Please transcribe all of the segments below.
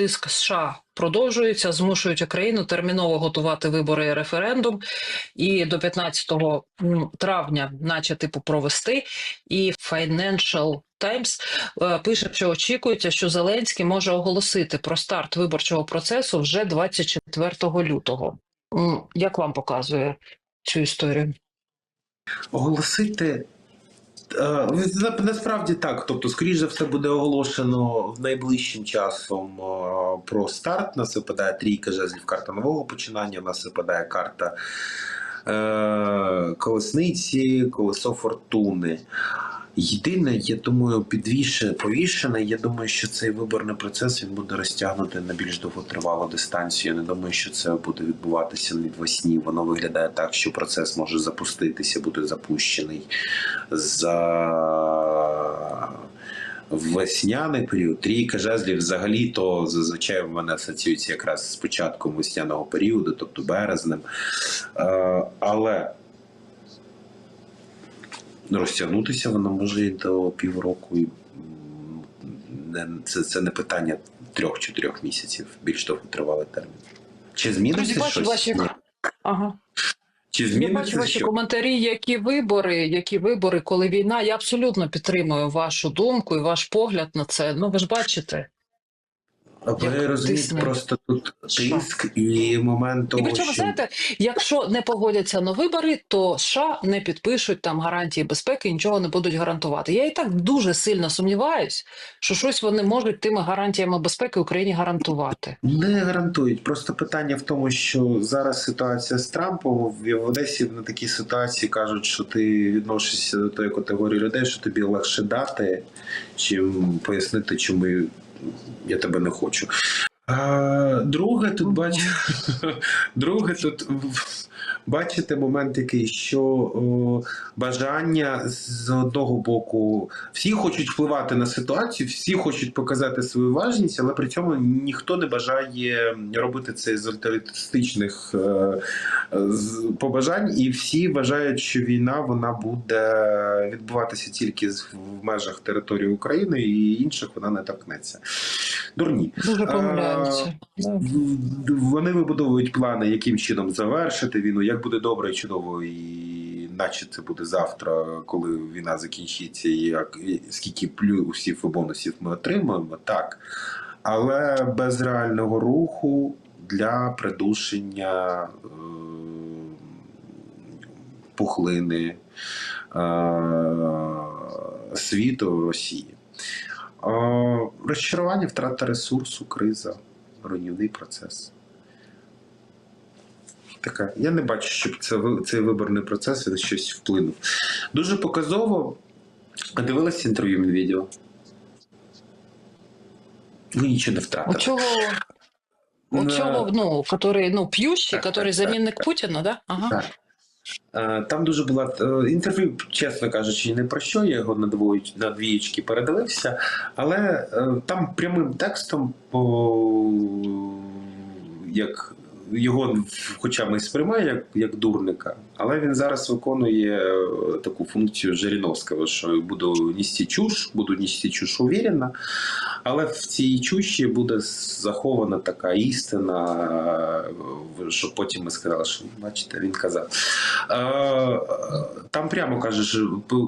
тиск США продовжується, змушують Україну терміново готувати вибори і референдум, і до 15 травня, наче типу, провести. І Financial Times е, пише, що очікується, що Зеленський може оголосити про старт виборчого процесу вже 24 лютого. Як вам показує цю історію? Оголосити. Е, на- Насправді так. Тобто, скоріш за все, буде оголошено найближчим часом е, про старт. Нас випадає трійка жезлів, карта нового починання. У нас випадає карта колесниці, колесо фортуни. Єдине, я думаю, підвіше, повішене. Я думаю, що цей виборний процес він буде розтягнути на більш довготривалу дистанцію. Я не думаю, що це буде відбуватися навесні. Воно виглядає так, що процес може запуститися, буде запущений за весняний період. Трійка жезлів взагалі то зазвичай в мене асоціюється якраз з початком весняного періоду, тобто березнем. Е, але розтягнутися воно може і до півроку. І, це, це не питання трьох-чотирьох місяців, більш довготривалий термін. Чи зміниться Друзі, щось? ваші- Ага. Чи Я зміниться бачу ваші що? коментарі, які вибори, які вибори, коли війна. Я абсолютно підтримую вашу думку і ваш погляд на це. Ну ви ж бачите. А Ви розумієте, просто тут тиск і момент І причому, що знаєте, якщо не погодяться на вибори, то США не підпишуть там гарантії безпеки, нічого не будуть гарантувати. Я і так дуже сильно сумніваюсь, що щось вони можуть тими гарантіями безпеки Україні гарантувати. не гарантують. Просто питання в тому, що зараз ситуація з Трампом в в Одесі на такій ситуації кажуть, що ти відносишся до тої категорії людей, що тобі легше дати, чим пояснити, чому я тебе не хочу. А, друге, тут Мгм. бачу, друге, тут бачите момент такий, що о, бажання з одного боку, всі хочуть впливати на ситуацію, всі хочуть показати свою важність, але при цьому ніхто не бажає робити це з альтруїстичних е, побажань, і всі вважають, що війна вона буде відбуватися тільки в межах території України, і інших вона не торкнеться. Дурні. Дуже помиляються. Вони вибудовують плани, яким чином завершити війну, як буде добре і чудово, і наче це буде завтра, коли війна закінчиться, і як і скільки плюсів і бонусів ми отримаємо, так. Але без реального руху для придушення е, пухлини е, світу Росії. Е, Розчарування, втрата ресурсу, криза, руйнівний процес. Така. Я не бачу, щоб це, цей виборний процес на щось вплинув. Дуже показово. А інтерв'ю Медведєва? Ви нічого не У втратили. цього, у На- цього, ну, который, ну, п'ющий, Так, который так, замінник так. Путіна, да? Ага. Так. Е, Там дуже була е, інтерв'ю, чесно кажучи, не про що. Я його на двоє- на двієчки передивився, але е, там прямим текстом, як його, хоча ми сприймає як, як дурника, але він зараз виконує е, таку функцію Жириновського, що буду нести чуш, буду нести чуш уверенно, але в цій чуші буде захована така істина, е, що потім ми сказали, що бачите, він казав. Е, Там прямо кажеш,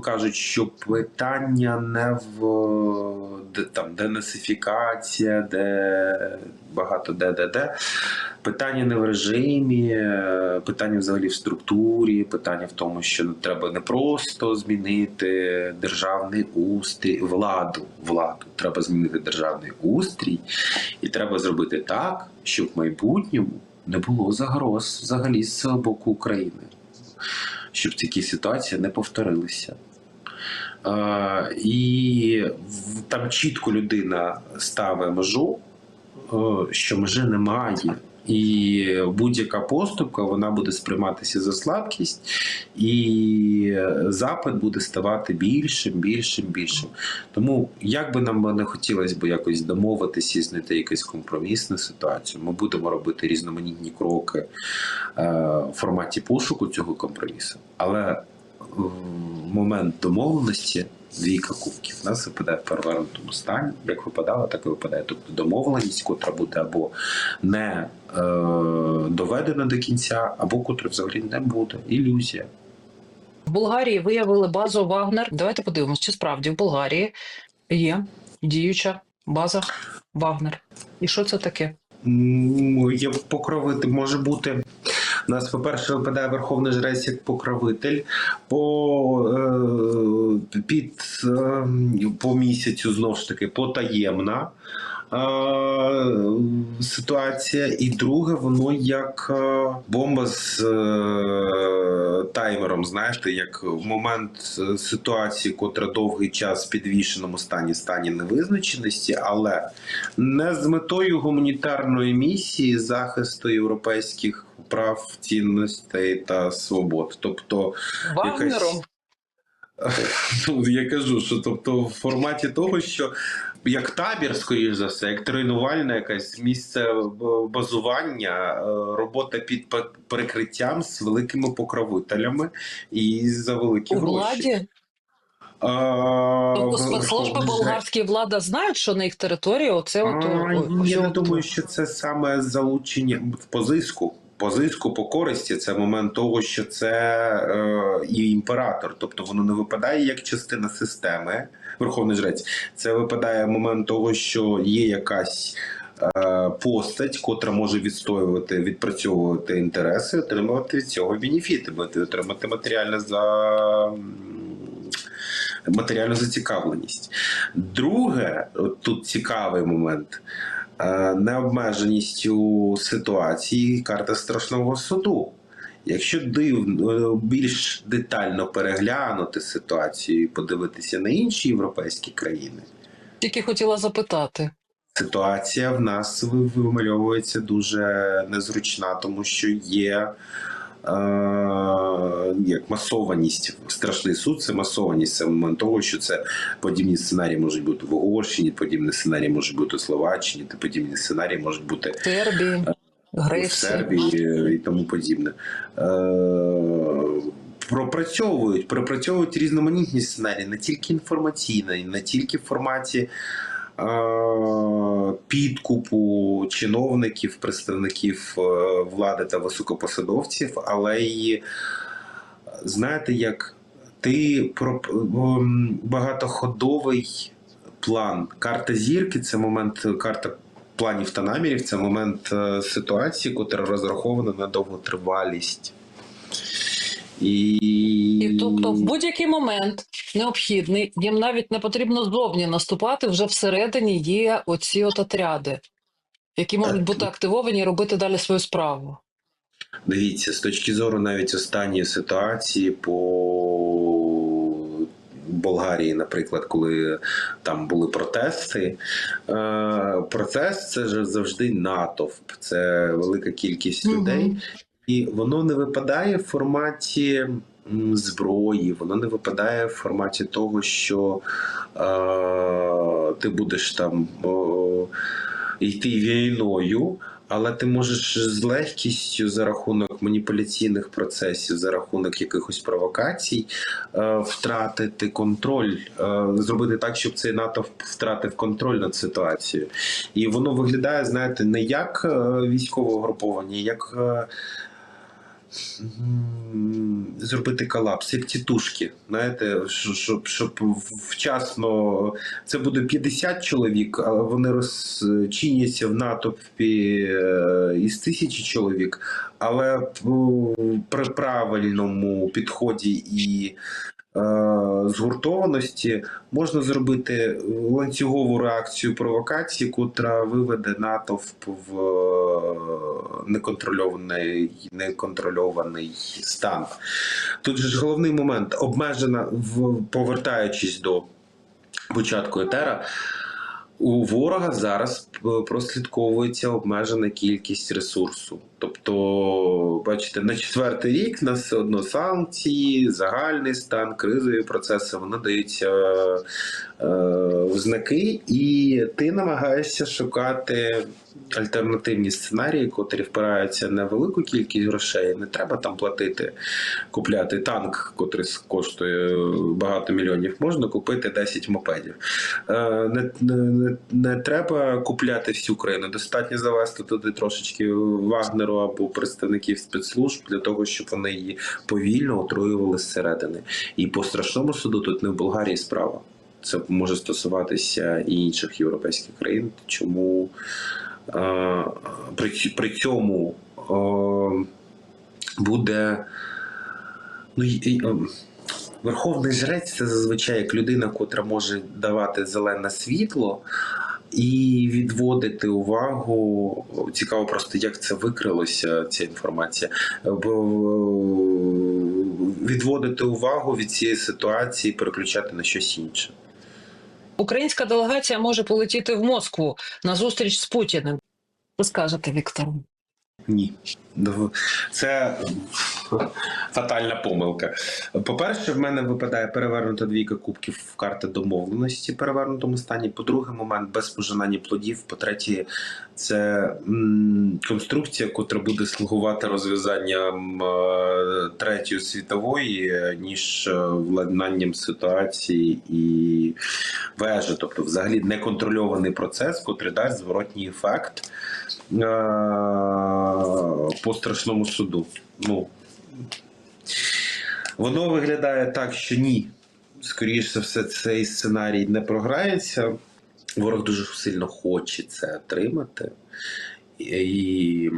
кажуть, що питання не в там денацифікація, де багато де, де, де. Питання не в режимі, е, питання взагалі в структурі, питання в тому, що треба не просто змінити державний устрій, владу, владу. Треба змінити державний устрій, і треба зробити так, щоб в майбутньому не було загроз взагалі з боку України, щоб такі ситуації не повторилися. Е, і там чітко людина ставить межу, е, що межі немає. І будь-яка поступка вона буде сприйматися за слабкість, і запит буде ставати більшим, більшим, більшим. Тому, як би нам не хотілося б якось домовитися і знайти якусь компромісну ситуацію, ми будемо робити різноманітні кроки е, в форматі пошуку цього компромісу. Але момент домовленості двійка кубків. У нас випадає в перевернутому стані. Як випадало, так і випадає. Тобто домовленість, котра буде або не е, доведена до кінця, або котра взагалі не буде. Ілюзія. В Болгарії виявили базу Вагнер. Давайте подивимось, чи справді в Болгарії є діюча база Вагнер. І що це таке? М, Є покровитель, може бути. Нас, по-перше, випадає Верховний Жрець як покровитель по, е, під, е, по місяцю, знову ж таки, потаємна е, ситуація. І друге, воно як бомба з таймером. Знаєте, як момент ситуації, котра довгий час в підвішеному стані, стані невизначеності, але не з метою гуманітарної місії захисту європейських прав, цінностей та свобод. Тобто, Вагнером? ну, я кажу, що тобто в форматі того, що як табір, скоріш за все, як тренувальне якесь місце базування, е, робота під пе- перекриттям з великими покровителями і за великі У гроші. владі? А, Тобто спецслужби болгарські влада знають, що на їх території оце от, я не думаю, що це саме залучення в Позиску по користі це момент того, що це е, і імператор, тобто воно не випадає як частина системи, верховний жрець. Це випадає момент того, що є якась е, постать, котра може відстоювати, відпрацьовувати інтереси, отримувати від цього бенефіти, отримати матеріальне за. Матеріальну зацікавленість. Друге, тут цікавий момент необмеженістю ситуації карта страшного суду. Якщо дивно більш детально переглянути ситуацію і подивитися на інші європейські країни, Тільки хотіла запитати. ситуація в нас вимальовується дуже незручна, тому що є. Е, як масованість, страшний суд це масованість. Це момент того, що це подібні сценарії можуть бути в Угорщині, подібні сценарії можуть бути у Словаччині, подібні сценарії можуть бути В Сербії, в Сербії і тому подібне. Е, пропрацьовують, пропрацьовують різноманітні сценарії, не тільки інформаційні, не тільки в форматі е, підкупу чиновників, представників е, влади та високопосадовців, але й знаєте, як ти про багатоходовий план. Карта зірки це момент карта планів та намірів, це момент е, ситуації, котра розрахована на довготривалість. І... І тобто в будь-який момент необхідний, їм навіть не потрібно зовні наступати, вже всередині є оці от отряди, які можуть бути активовані і робити далі свою справу. Дивіться, з точки зору навіть останньої ситуації по Болгарії, наприклад, коли там були протести, е, протест це ж завжди натовп, це велика кількість людей, і воно не випадає в форматі зброї, воно не випадає в форматі того, що е, ти будеш там о, йти війною. Але ти можеш з легкістю за рахунок маніпуляційних процесів, за рахунок якихось провокацій е, втратити контроль, е, зробити так, щоб цей натовп втратив контроль над ситуацією. І воно виглядає, знаєте, не як е, військове угруповання, як е, зробити колапс, як тітушки. Знаєте, щоб, щоб вчасно це буде 50 чоловік, але вони розчиняться в натовпі е, із тисячі чоловік. Але при правильному підході і е, згуртованості можна зробити ланцюгову реакцію провокації, котра виведе натовп в е, неконтрольований, неконтрольований стан. Тут же ж головний момент обмежена повертаючись до початку етера. У ворога зараз е, прослідковується обмежена кількість ресурсу. Тобто, бачите, на четвертий рік нас все одно санкції, загальний стан, кризові процеси вони даються е, в знаки, і ти намагаєшся шукати альтернативні сценарії, котрі впираються на велику кількість грошей. Не треба там платити, купляти танк, котрий коштує багато мільйонів. Можна купити 10 мопедів. Е, Не, не, не, треба купляти всю країну. Достатньо завести туди трошечки Вагнеру або представників спецслужб для того, щоб вони її повільно отруювали зсередини. І по страшному суду тут не в Болгарії справа. Це може стосуватися і інших європейських країн. Чому при, при цьому е, буде ну, і- і, е, Верховний жрець це зазвичай як людина, котра може давати зелене світло і відводити увагу. Цікаво просто, як це викрилося, ця інформація. Бо- Відводити увагу від цієї ситуації, переключати на щось інше. Українська делегація може полетіти в Москву на зустріч з Путіним. Ви скажете, Віктор? Ні. Це фатальна помилка. По-перше, в мене випадає перевернута двійка кубків в карти домовленості в перевернутому стані. По-друге, момент без пожинання плодів. По-третє, це м, конструкція, котра буде слугувати розв'язанням е, третьої світової, е, ніж е, владнанням ситуації і вежі. Тобто, взагалі неконтрольований процес, котрий дасть зворотній ефект е, по страшному суду. Ну, воно виглядає так, що ні. Скоріше за все, цей сценарій не програється. Ворог дуже сильно хоче це отримати. І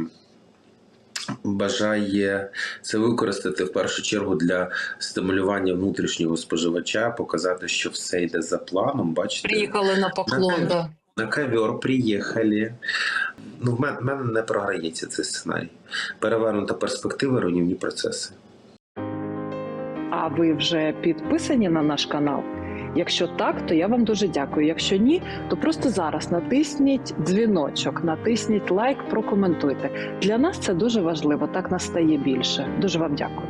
бажає це використати в першу чергу для стимулювання внутрішнього споживача, показати, що все йде за планом. Бачите, Приїхали на поклон. Да. На ковер приїхали. Ну, в мене, не програється цей сценарій. Перевернута перспектива, руйнівні процеси. А ви вже підписані на наш канал? Якщо так, то я вам дуже дякую. Якщо ні, то просто зараз натисніть дзвіночок, натисніть лайк, прокоментуйте. Для нас це дуже важливо. Так нас стає більше. Дуже вам дякую.